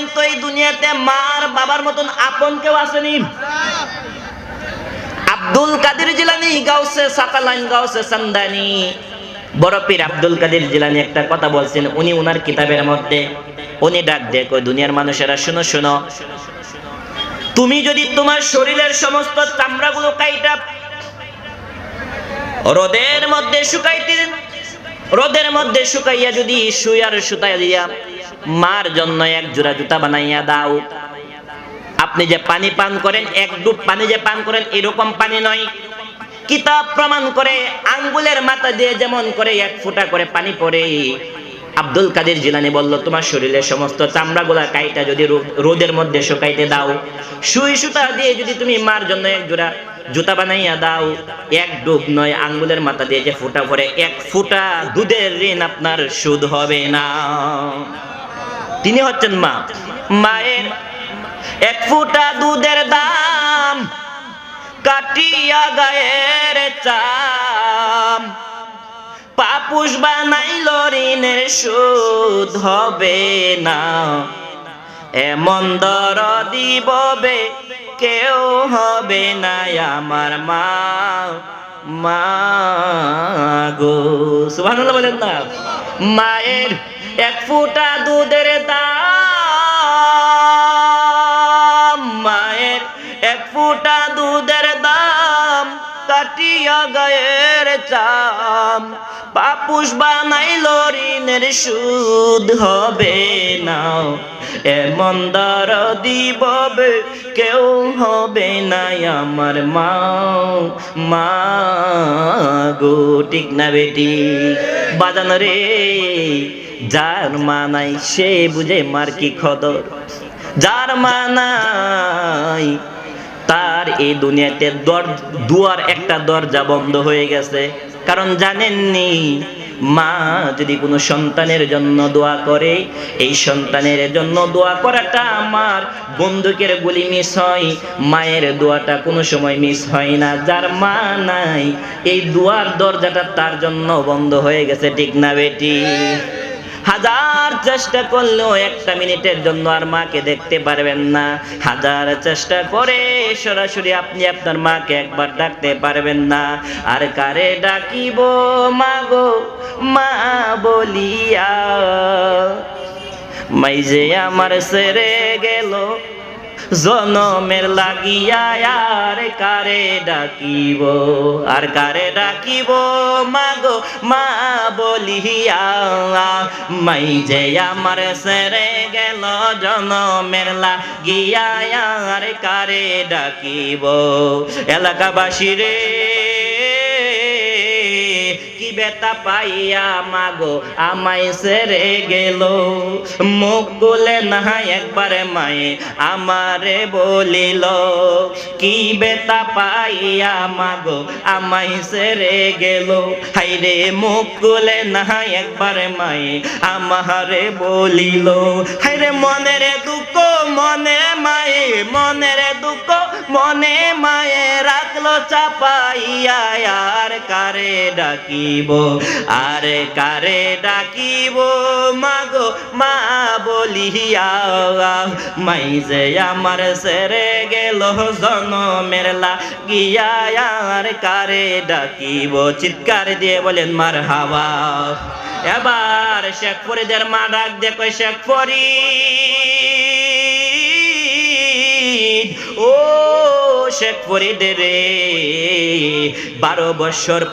বলেন তো এই দুনিয়াতে মার বাবার মতন আপন কেউ আসেনি। আব্দুল কাদের জিলানি গাউসে সাকালাইন গাউসে সান্দানি। আব্দুল জিলানি একটা কথা বলছেন, উনি কিতাবের মধ্যে, উনি ডাক দিয়ে, কই দুনিয়ার মানুষেরা, শুনো শুনো। তুমি যদি তোমার শরীরের সমস্ত চামড়াগুলো কাইটা রোদের মধ্যে শুকাইতে রোদের মধ্যে শুকাইয়া যদি শুয়ার সুতাই দিয়া মার জন্য এক জোড়া জুতা বানাইয়া দাও। আপনি যে পানি পান করেন, এক ডুব পানি যে পান করেন, এরকম পানি নয়। কিতাব প্রমাণ করে, আঙ্গুলের মাথা দিয়ে যেমন করে এক ফুটা করে পানি পড়ে। আব্দুল কাদের জিলানি বলল, তোমার শরীরের সমস্ত চামড়াগুলা কাইটা যদি রোদের মধ্যে শুকাইতে দাও। সুই সুতা দিয়ে যদি তুমি মার জন্য এক জোড়া জুতা বানাইয়া দাও। এক ডুব নয়, আঙ্গুলের মাথা দিয়ে যে ফুটা পড়ে, এক ফুটা দুধের ঋণ আপনার সুদ হবে না। তিনি হচ্ছেন মা। মায়ের এক ফুটা দুধের দাম কাটিয়া গায়ের চাম। পাপুষ বানাইল ঋণের সুদ হবে না। এমন দর দিববে কেউ হবে না আমার মা। মা গো, সুবহানাল্লাহ বলেন না। মায়ের এক ফুটা দুধের দাম মায়ের এক ফুটা দুধের দাম কাটিয়া গায়ের চাম। পাপুষ বানাইল ঋণের সুদ হবে না। এমন দর দিববে কেউ হবে না আমার মা। মা গো, ঠিক না বেটি? বাজানো রে, যার মা নাই সে বুঝে মার কি খদর। যার মা নাই তার এই দুনিয়াতে দর দুয়ার একটা দরজা বন্ধ হয়ে গেছে। কারণ জানেননি, মা যদি কোনো সন্তানের জন্য দোয়া করে, এই সন্তানের জন্য দোয়া করাটা আমার বন্দুকের গুলি মিস হয়, মায়ের দোয়াটা কোনো সময় মিস হয় না, যার মা নাই, এই দোয়ার দরজাটা তার জন্য বন্ধ হয়ে গেছে, ঠিক না বেটি? হাজার চেষ্টা করলেও একটা মিনিটের জন্য আর মাকে দেখতে পারবেন না। হাজার চেষ্টা করে সরাসরি আপনি আপনার মাকে একবার ডাকতে পারবেন না। আর কারে ডাকিব? মাগো মা বলিয়া। মাইজে আমার সেরে গেল জনমের লাগিয়া আর কারে ডাকিব? আর কারে ডাকিব? মাগো, মা বলিয়া, মাই যে আমার সেরে গেল, জনমের লাগিয়া আর কারে ডাকিব? এলাকাবাসী রে বেতা পাইয়া মাগো, আমায় সেরে গেল। মুখ বলে না একবারে মায়ে আমারে বলিল, কি বেতা পাইয়া মাগো, আমায় সেরে গেল। হাইরে মুখ বলে না একবারে মায়ে আমারে বলিল, হাইরে মনের দুঃখ মনে মায়ে, মনের দুঃখ মনে মায়ে, রাখল চাপাইয়া, আর কারে ডাকিব, আরে কারে ডাকিব? মাগো, মা বলিয়া, মাই যে আমার সেরে গেল জনমের লাগিয়া, আর কারে ডাকিব? চিৎকার দিয়ে বলেন মার হাওয়া এবার শেখ ফরিদের মা ডাক দেখো শেখ ফরিদ শেখ রে। বারো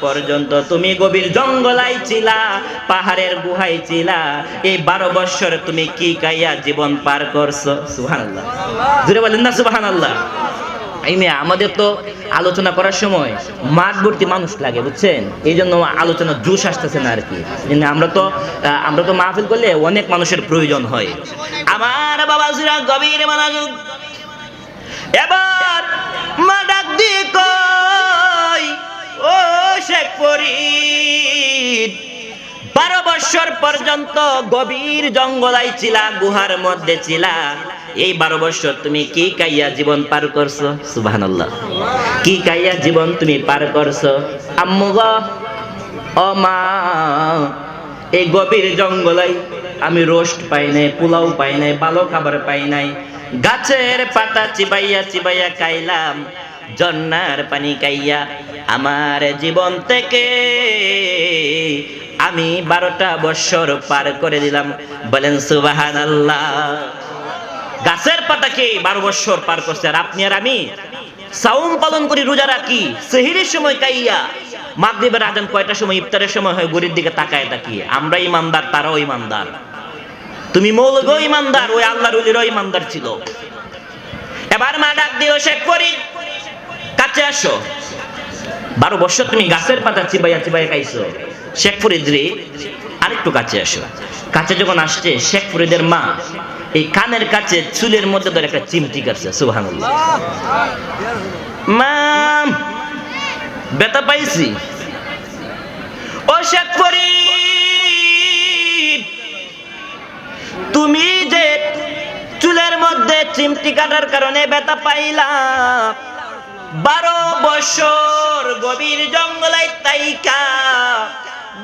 পর্যন্ত তুমি গভীর জঙ্গলাই ছিলা, পাহাড়ের গুহাই ছিলা। এই বারো তুমি কি জীবন পার করছ? সুহান আল্লাহ জুড়ে বলেন না সুবাহান আল্লাহ আমাদের তো আলোচনা করার সময় মাঠ ভর্তি মানুষ লাগে, বুঝছেন? এই জন্য আলোচনা জুস আসতেছে না আর কি আমরা তো আমরা তো মাহফিল করলে অনেক মানুষের প্রয়োজন হয়। আমার বাবা গভীর এবার মা ডাক দিয়ে কই ও শেখ ফরিদ, বারো বছর পর্যন্ত গভীর জঙ্গলাই ছিলা, গুহার মধ্যে ছিলা। এই বারো বছর তুমি কি কাইয়া জীবন পার করছ? সুবহানাল্লাহ। কি কাইয়া জীবন তুমি পার করছ? আম্মু গো, ও এই গভীর জঙ্গলাই আমি রোস্ট পাই নাই, পোলাও পাই নাই, ভালো খাবার পাই নাই। গাছের পাতা চিবাইয়া চিবাইয়া খাইলাম, জন্নার পানি খাইয়া আমার জীবন থেকে আমি বারোটা বৎসর পার করে দিলাম। বলেন সুবাহান আল্লাহ গাছের পাতা কে বারো বৎসর পার করছে? আর আপনি আর আমি? সাউম পালন করি, রোজা রাখি, সেহিরের সময় কাইয়া মাগরিবের আজান কয়টার সময়? ইফতারের সময় হয় গরির দিকে তাকায় তাকিয়ে আমরা ইমানদার, তারাও ইমানদার। তুমি মৌলগ ইমানদার, ওই আল্লাহর উলিরও ইমানদার ছিল। এবার মা ডাক দিও শেখ করি কাছে আসো। বারো বছর তুমি গাছের পাতা চিবাইয়া চিবাইয়া খাইছো। শেখ ফরিদরি আরেকটু কাছে আসো। কাছে যখন আসছে, শেখ ফরিদের মা এই কানের কাছে চুলের মধ্যে ধরে একটা চিমটি কাটছে, সুবহানাল্লাহ। মা বেতা পাইছি। ও শেখ ফরিদ তুমি যে চুলের মধ্যে চিমটি কাটার কারণে বেতা পাইলাম বারো বছর গভীর জঙ্গলে তাইকা,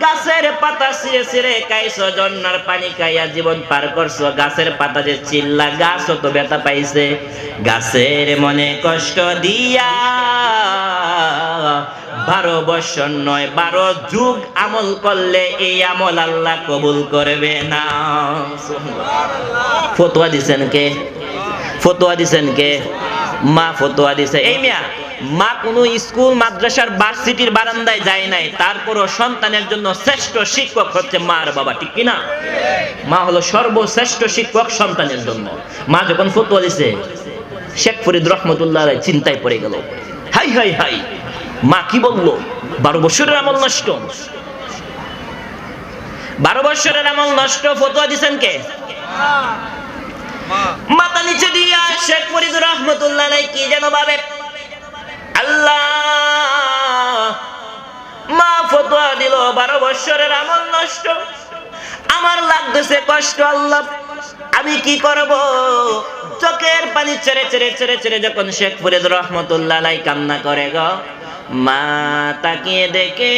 গাছের পাতা ছিঁড়ে ছিঁড়ে খাইছো জন্নার পানি খাইয়া জীবন পার করছ, গাছের পাতা যে চিল্লা গাছ তো ব্যথা পাইছে। গাছের মনে কষ্ট দিয়া বারো বছর নয়, বারো যুগ আমল করলে এই আমল আল্লাহ কবুল করবে না। ফতোয়া দিছেন কে? ফতোয়া দিছেন কে? মা ফতোয়া দিছে। এই মিয়া, মা কোনো স্কুল, মাদ্রাসার, ভার্সিটির বারান্দায় যায় নাই, তারপরও সন্তানের জন্য শ্রেষ্ঠ শিক্ষক হচ্ছে মার বাবা, ঠিক কিনা? মা হলো সর্বশ্রেষ্ঠ শিক্ষক সন্তানের জন্য। মা যখন ফতোয়া দিছে, শেখ ফরিদ রহমতুল্লাহ চিন্তায় পড়ে গেল। হাই হাই হাই। মা কি বলল? বারো বছরের আমল নষ্ট। বারো বছরের আমল নষ্ট, ফতোয়া দিছেন কে? মাথা নিচে দিয়া শেখ ফরিদ রহমতুল্লাহ কি যেন ভাবে? আল্লাহ, মা ফতোয়া দিল, বারো বছরের আমল নষ্ট। আমার লাগতেছে কষ্ট, আল্লাহ, আমি কি করব? চোখের পানি ছেড়ে ছেড়ে ছেড়ে ছেড়ে যখন শেখ ফরিদ রহমতুল্লাহ কান্না করে গ, মা তাকিয়ে দেখে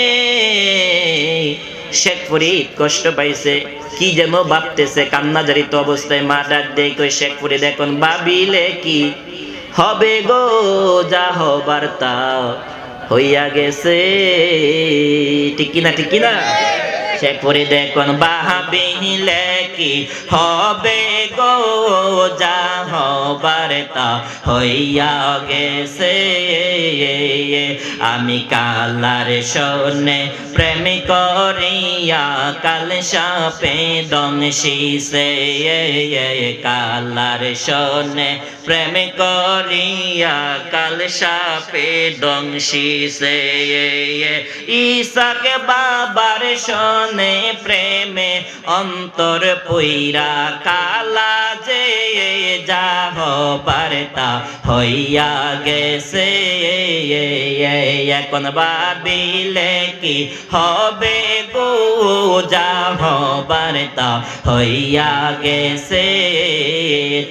শেখ ফরিদ কষ্ট পাইছে, কি যেন ভাবতেছে কান্না জারিত অবস্থায় মা ডাক দেয় শেখ ফরিদ, এখন ভাবিলে কি হবে গো, যা হবার তা হইয়া গেছে। ঠিক কিনা ঠিক কিনা? শেখ ফরিদ এখন ভাবিলে কি হবে গো, যা হবার তা হইয়া গেছে। আমি কালার শোনে প্রেম করিয়া, কাল সাপে দংশিসে কালার শোনে প্রেম করিয়া, কাল সাপে দংশিসে ঈশাকে বাবার শোনে প্রেমে অন্তর পইরা কালা যে যা হবার তা হইয়া গেছে। এখন ভাবিলে কি হবে গো? যা হবার তা হইয়া গেছে।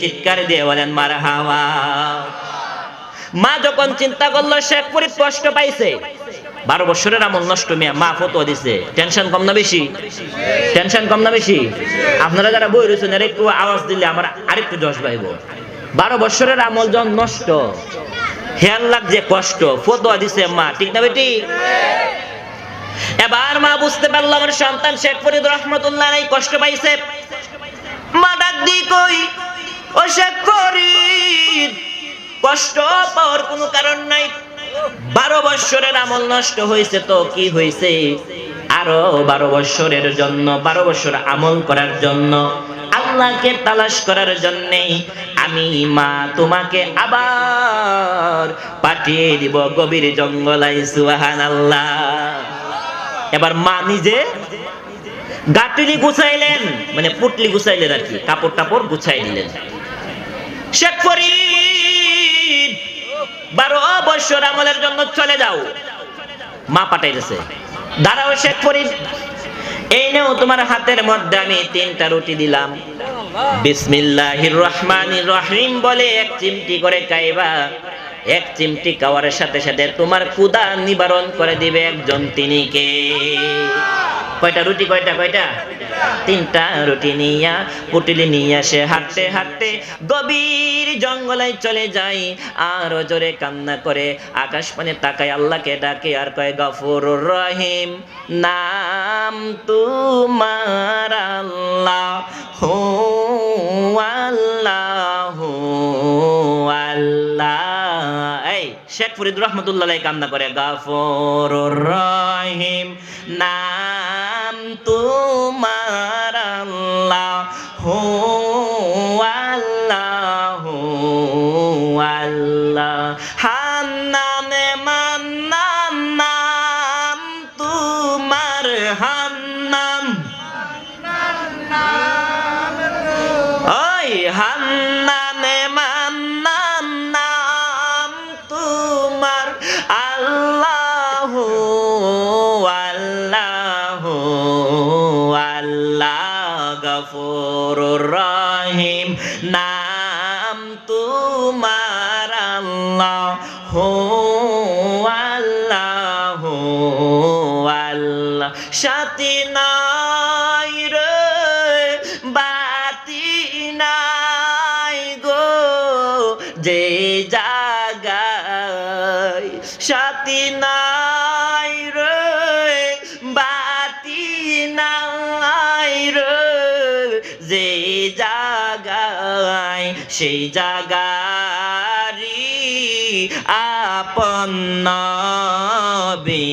চিৎকার দিয়ে বলেন মার হাওয়া মা যখন চিন্তা করল শেখ কষ্ট পাইছে। বারো বছরের আমল নষ্ট মিয়া, মা ফতোয়া দিছে। টেনশন কম না বেশি? টেনশন কম না বেশি? আপনারা যারা বই রয়েছেন, এর একটু আওয়াজ দিলে আমার আরেকটু জশ পাইব। বারো বছরের আমল যখন নষ্ট হেয়ার লাগছে কষ্ট, ফতোয়া দিছে মা, ঠিক না বেটি? এবার মা বুঝতে পারল আমার সন্তান শেখ ফরিদ রহমতুল্লাহ এই কষ্ট পাইছে। মা ডাক দি কই, ও শেখ ফরিদ, কষ্ট পাওয়ার কোনো কারণ নাই বারো বৎসরের আমল নষ্ট হয়েছে তো কি হয়েছে? আরও বারো বৎসরের জন্য, বারো বৎসর আমল করার জন্য, আল্লাহকে তালাশ করার জন্যে আমি মা তোমাকে আবার পাঠিয়ে দিব গভীর জঙ্গলাই সুহান আল্লাহ এবার মা নিজে গাটুলি গুছাইলেন মানে পুটলি গুছাইলেন আর কি কাপড় টাপড় গুছাই নিলেন। শেখ ফরিদ বারো বছর আমলের জন্য চলে যাও। মা পাঠাইতেছে, দাঁড়াও শেখ ফরিদ, এই নেও তোমার হাতের মধ্যে আমি তিনটা রুটি দিলাম। বিসমিল্লাহির রহমানির রহিম বলে এক চিমটি করে খাইবা এক চিমটি খাওয়ার সাথে সাথে তোমার ক্ষুধা নিবারণ করে দিবে একজন তিনি কে? কয়টা? রুটি কয়টা? কয়টা? তিনটা রুটি নিয়া, পুটলি নিয়ে সে হাঁটতে হাঁটতে গভীর জঙ্গলে চলে যায়। আর জোরে কান্না করে, আকাশ পানে তাকায় আল্লাহকে ডাকে, আর কয় গফুর রহিম, নাম তোমার আল্লাহ, হো আল্লাহ আল্লাহ। এই, শেখ ফরিদ রহমতুল্লাহ কান্না করে গাফর রহিম, নাম তোমার আল্লাহ হো গফুর রহিম নাম তোমার আল্লাহ হো আল্লাহ আল্লাহ। সাথী নাই সেই জাগারি আপন নবী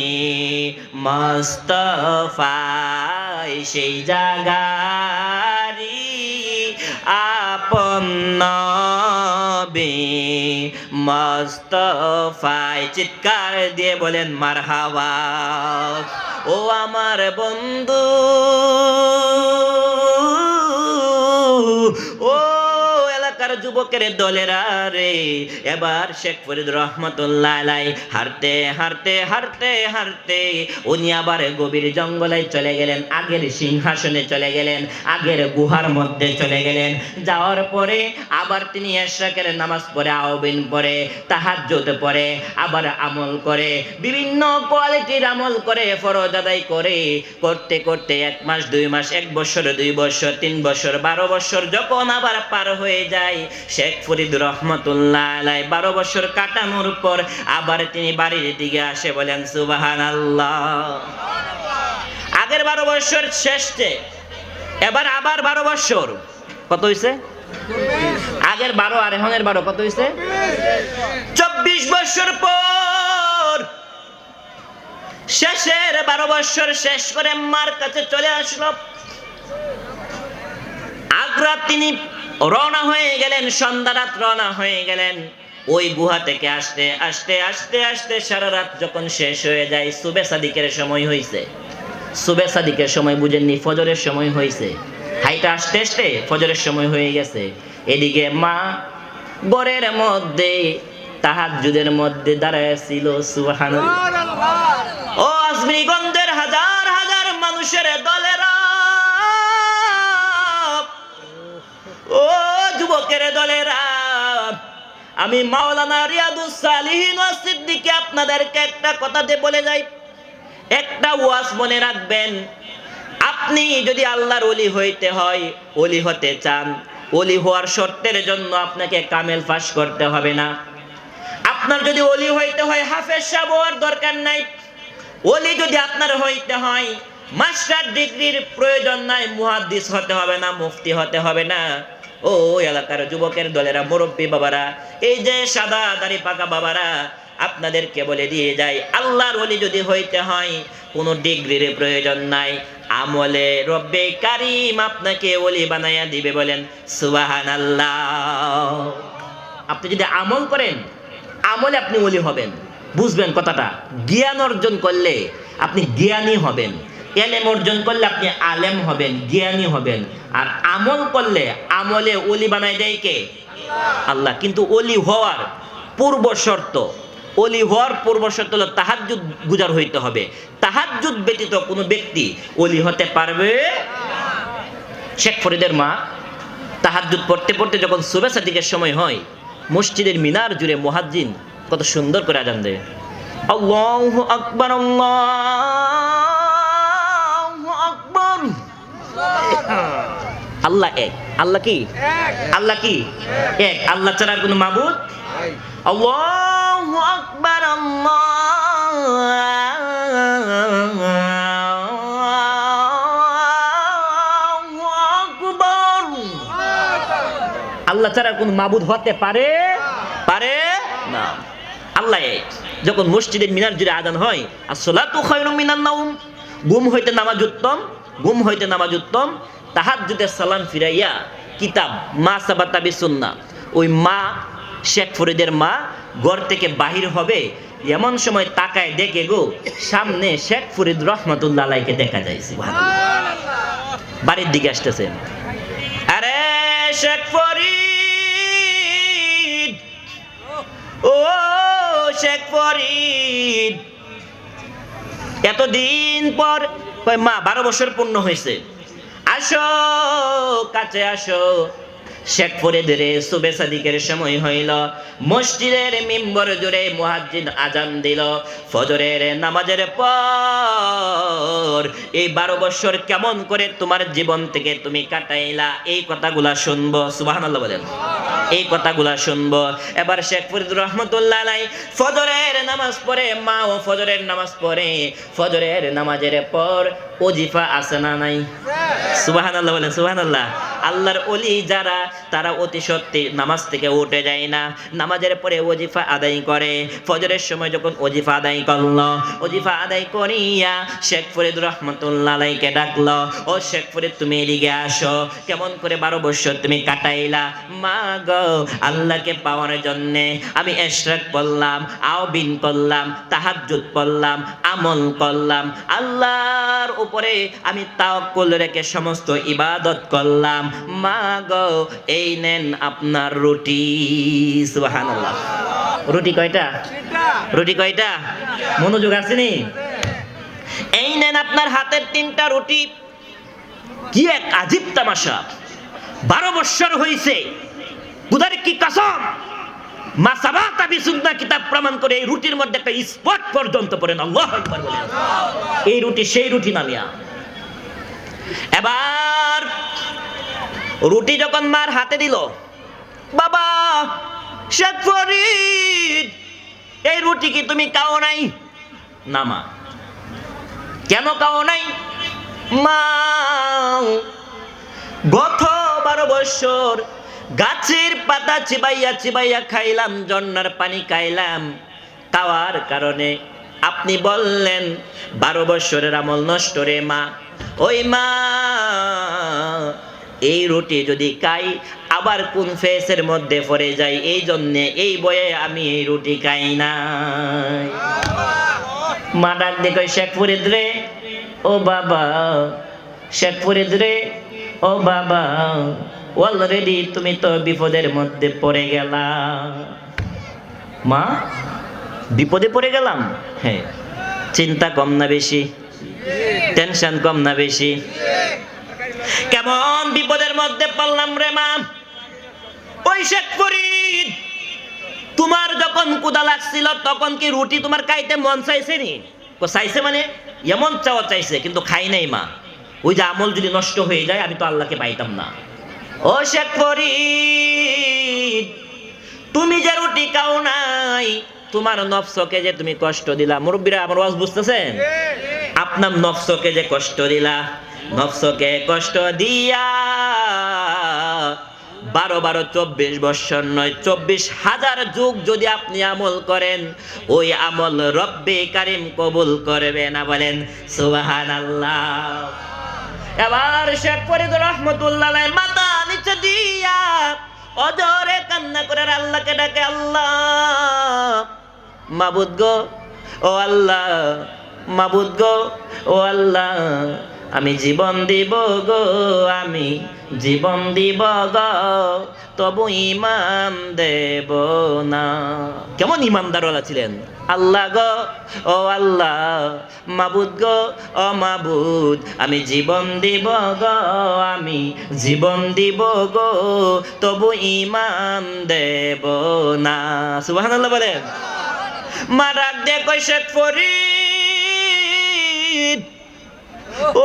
মস্তফাই, সেই জাগারি আপন নবী মস্তফাই। চিৎকার দিয়ে বলেন, মারহাবা। ও আমার বন্ধু এলাকার যুবকের দলেরা রে। এবার শেখ ফরিদ রহমতুল্লাহ হারতে হারতে হারতে হারতে উনি আবার গভীর জঙ্গলে চলে গেলেন, আগের সিংহাসনে চলে গেলেন, আগের গুহার মধ্যে চলে গেলেন। যাওয়ার পরে আবার তিনি এশরাকের নামাজ পড়ে, আওবিন পড়ে, তাহাজ্জুদ পড়ে, আবার আমল করে, বিভিন্ন কোয়ালিটির আমল করে ফরজ আদায় করে, করতে করতে এক মাস, দুই মাস, এক বছর, দুই বছর, তিন বছর, বারো বছর, যখন আবার পার হয়ে যায় শেখ ফরিদ রহমতুল্লাহ আলাই বারো বছর কাটানোর পর আবার তিনি বাড়ির দিকে আসে বলেন সুবাহান আগের বারো বছর শেষে এবার আবার বারো বছর। কত হয়েছে আগের বারো আর এখনের বারো কত হয়েছে চব্বিশ বছর পর শেষের বারো বছর শেষ করে মার কাছে চলে আসলো। আগ্রা তিনি রওনা হয়ে গেলেন সন্ধ্যা রাত রওনা হয়ে গেলেন। ওই গুহা থেকে আসতে আসতে আসতে আসতে সারা রাত যখন শেষ হয়ে যায় সুবে সাদিকের সময় হয়েছে সুবে সাদিকের সময় বুঝেননি ফজরের সময় হয়েছে হাইটা আসতে আসতে ফজরের সময় হয়ে গেছে। এদিকে মা গড়ের মধ্যে তাহাজুদের মধ্যে দাঁড়ায় ছিল সুবাহান ও আজমিগঞ্জের হাজার হাজার মানুষের দলেরা যুবকের দলেরা, আমি মাওলানা রিয়াদুস সালিহিন ও সিদ্দিকী আপনাদেরকে একটা কথাতে বলে যাই। একটা ওয়াজ মনে রাখবেন, আপনি যদি আল্লাহর ওলি হইতে হয়, ওলি হতে চান। ওলি হওয়ার শর্তের জন্য আপনাকে কামেল ফাঁস করতে হবে না। আপনার যদি ওলি হইতে হয়, হাফেজ সাহেব হওয়ার দরকার নাই। ওলি যদি আপনার হইতে হয়, মাস্টার ডিগ্রির প্রয়োজন নাই, মুহাদ্দিস হতে হবে না, মুফতি হতে হবে না। ও এলাকার যুবকের দলেরা মুরব্বী বাবারা, এই যে সাদা দাড়ি পাকা বাবারা, আপনাদেরকে বলে দিয়ে যাই আল্লাহর ওলি যদি হইতে হয়, কোনো ডিগ্রির প্রয়োজন নাই। আমলে রব্বে কারিম আপনাকে ওলি বানাইয়া দিবে বলেন সুবাহান আল্লাহ আপনি যদি আমল করেন, আমলে আপনি ওলি হবেন। বুঝবেন কথাটা? জ্ঞান অর্জন করলে আপনি জ্ঞানী হবেন। এলেম অর্জন করলে আপনি আলেম হবেন, জ্ঞানী হবেন। আর আমল করলে আমলে ওলি বানাই দেয় কে? আল্লাহ। কিন্তু ওলি হওয়ার পূর্ব শর্ত, ওলি হওয়ার পূর্ব শর্ত হলো তাহাজ্জুদ গুজার হইতে হবে। তাহাজ্জুদ ব্যতীত কোনো ব্যক্তি ওলি হতে পারবে? শেখ ফরিদের মা তাহাজ্জুদ পড়তে পড়তে যখন সুবেসা দিকের সময় হয়, মসজিদের মিনার জুড়ে মুহাজ্জিন কত সুন্দর করে আজান দেয়। আল্লাহু আকবার, আল্লাহু। আল্লাহ এক। আল্লাহ কি? আল্লাহ কি? এক। আল্লাহ ছাড়া আর কোনো মাবুদ? আল্লাহু আকবার, আল্লাহু ছাড়া কোন মাবুদ হতে পারে? পারে না। আল্লাহ এক। যখন মসজিদে মিনার জুড়ে আদান হয়, আসসালাতু খায়রুম মিনান নাওম। গুম হইতে নামাজ উত্তম। গুম হইতে নামাজ উত্তম। তাহাজ্জুদের সালাম ফিরাইয়া কিতাব, মা সাবাতা বিসুন্না। ওই মা, শেখ ফরিদের মা, ঘর থেকে বাহির হবে, এমন সময় তাকায় দেখে গো, সামনে শেখ ফরিদ রহমতুল্লাহ দেখা যাইছে বাড়ির দিকে আসতেছে। আরে শেখ ফরিদ, ও শেখ ফরিদ। এতদিন পর মা, বারো বছর পূর্ণ হয়েছে। আসো, কাছে আসো। শেখ ফরিদের সুবে সাদিকের সময় হইল। মসজিদের মিম্বর জুড়ে মুহাজ্জিদ আজান দিল। ফজরের নামাজের পর, এই বারো বছর কেমন করে তোমার জীবন থেকে তুমি কাটাইলা? এই কথাগুলা শুনব। সুবহানাল্লাহ বলেন। এই কথাগুলা শুনব। এবার শেখ ফরিদ রহমতুল্লাহ আলাই ফজরের নামাজ পড়ে, মা ও ফজরের নামাজ পড়ে। ফজরের নামাজের পর ওজিফা আছে না নাই? সুবহানাল্লাহ বলেন, সুবহানাল্লাহ। আল্লাহর অলি যারা, তারা অতি সত্যি নামাজ থেকে উঠে যায় না। নামাজের পরে ওজিফা আদায় করে। ফজরের সময় যখন ওজিফা আদায় করল, ওজিফা আদায় করিয়া শেখ ফরিদ রহমতুল্লাহ আলাইকে ডাকলো, ও শেখ ফরিদ, তুমি এদিকে আসো। কেমন করে বারো বছর তুমি কাটাইলা? মা গো, আল্লাহকে পাওয়ার জন্য আমি এশরাক করলাম আওবিন করলাম, তাহাজ্জুদ পড়লাম, আমল করলাম। আল্লাহর উপরে আমি তাওয়াক্কুল রেখে সমস্ত ইবাদত করলাম। মা গো, এই নেন আপনার রুটি। সুবহানাল্লাহ। রুটি কয়টা? রুটি কয়টা? মনোযোগ আসেনি এই নেন আপনার হাতের তিনটা রুটি। কি এক আজীব তামাশা। বারো বৎসর হয়েছে কুদার কি কাসম? মাসাবাতা বিসুন্না কিতাব প্রমাণ করে এই রুটির মধ্যে স্পট পর্যন্ত পড়েন। আল্লাহ এই রুটি, সেই রুটি নামিয়া এবার রুটি যখন মার হাতে দিল, বাবা, শেখ এই রুটি কি তুমি কাও নাই? না মা। কেন কাও নাই? মা, গত বারো বছর গাছের পাতা চিবাইয়া চিবাইয়া খাইলাম জন্নার পানি খাইলাম। খাওয়ার কারণে আপনি বললেন, বারো বছরের আমল নষ্ট রে মা। ওই মা, এই রুটি যদি খাই, আবার কোন ফেসের মধ্যে পড়ে যাই এই জন্যে এই বয়ে আমি এই রুটি খাই না। মা ডাক দেখো শেখ ফরিদ রে? ও বাবা শেখ ফরিদ রে? ও বাবা অলরেডি তুমি তো বিপদের মধ্যে পড়ে গেলা। মা, বিপদে পড়ে গেলাম? হ্যাঁ। চিন্তা কম না বেশি। টেনশন কম না বেশি। কেমন বিপদের মধ্যে পড়লাম রে মা? ওই শেখ ফরিদ, তোমার যখন কুদা লাগছিল, তখন কি রুটি তোমার খাইতে মন চাইছে নি চাইছে মানে? এমন চাওয়া চাইছে, কিন্তু খাই নাই মা। ওই যে আমল যদি নষ্ট হয়ে যায়, আমি তো আল্লাহকে পাইতাম না। ও শেখ ফরিদ, তুমি যে রুটি খাও নাই, তোমার নফসকে যে তুমি কষ্ট দিলা। মুরব্বীরা আমার ওয়াজ বুঝতেছেন? আপনার নফসকে যে কষ্ট দিলা, নফসকে কষ্ট দিয়া বারো বারো চব্বিশ বৎসর নয়, চব্বিশ হাজার যুগ যদি আপনি আমল করেন, ওই আমল রব্বে কারিম কবুল করবে না বলেন সুবাহান আল্লাহ এবার শেখ ফরিদ রহমতুল্লাহ মাথা নিচে দিয়া অজরে কান্না করে আল্লাহকে ডাকে, আল্লাহ, মাবুদ গো, ও আল্লাহ, মাবুদ গো, ও আল্লাহ, আমি জীবন দিব গো, আমি জীবন দিব গো, তবু ইমান দেব না। কেমন ইমানদারওয়ালা ছিলেন? আল্লাহ গো, ও আল্লাহ, মাবুদ গো, ও মাবুদ, আমি জীবন দিব গো, আমি জীবন দিব গো, তবু ইমান দেব না। সুবহানাল্লাহ বলেন। মা ডাক দে কই শেখ ফরিদ। ও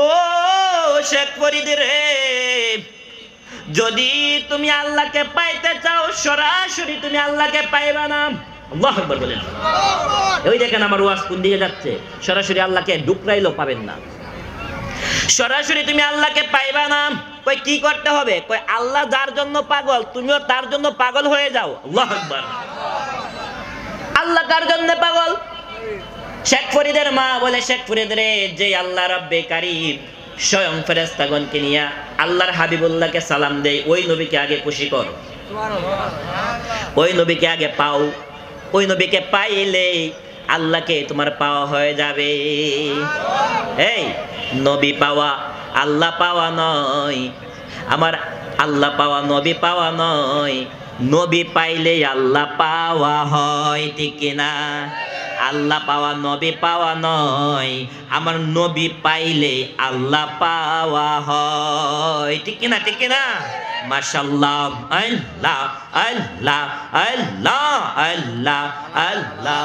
শেখ ফরিদ রে। যদি তুমি আল্লাহকে পাইতে চাও, সরাসরি তুমি আল্লাহকে পাইবা না। আল্লাহ আকবার বলেন ওই দেখেন আমার ওয়াজ কোন দিকে যাচ্ছে? সরাসরি আল্লাহকে ডুকরাইলেও পাবেন না। সরাসরি তুমি আল্লাহকে পাইবা না। কই কি করতে হবে? কই আল্লাহ যার জন্য পাগল তুমিও তার জন্য পাগল হয়ে যাও। আল্লাহ আকবার। আল্লাহ কার জন্য পাগল? শেখ ফরিদের মা বলে শেখ ফরিদের যে আল্লাহ রব্বে কারিম স্বয়ং ফেরেস্তাগণকে নিয়ে আল্লাহর হাবিবুল্লাহকে সালাম দেয় ওই নবীকে আগে খুশি কর। ওই নবীকে আগে পাও। ওই নবীকে পাইলে আল্লাহকে তোমার পাওয়া হয়ে যাবে। এই, নবী পাওয়া আল্লাহ পাওয়া নয়, আমার আল্লাহ পাওয়া নবী পাওয়া নয়, নবী পাইলে আল্লাহ পাওয়া হয়, ঠিক কিনা আল্লাহ পাওয়া নবী পাওয়া নয়, আমার নবী পাইলে আল্লাহ পাওয়া হয়, ঠিক কিনা ঠিক কিনা মাশাল্লাহ আল্লাহ আল্লাহ আল্লাহ আল্লাহ আল্লাহ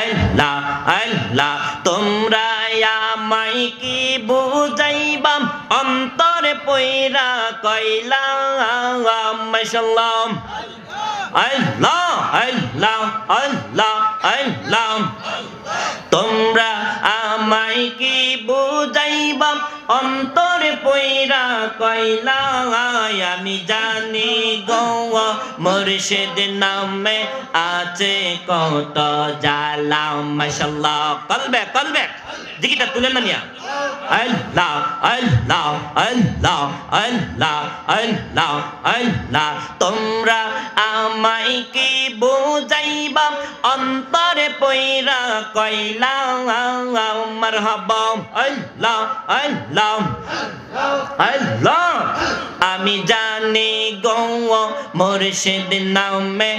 আল্লাহ আল্লাহ। তোমরা আমায় কি বুঝাইবাম অন্তরে পয়রা কইলাম মাশাল্লাহ আল্লাহ আল্লাহ আল্লাহ আল্লাহ। তোমরা আমায় কি বুঝাইবাম, অন্তরে পৈরা কইলা আমি জানি গো, মুর্শিদ নামে আছে কত জালাম মাশাল্লাহ। কলবে কলবে। দিকিটা তুলে না মিয়া আল্লাহ আল্লাহ আল্লাহ আল্লাহ আল্লাহ আল্লাহ তোমরা আমায় কি বুঝাইবা? অন্তরে পয়রা কইলা, মারহাবা। আল্লাহ আল্লাহ আল্লাহ। আমি জানি গো, মুর্শিদ নামে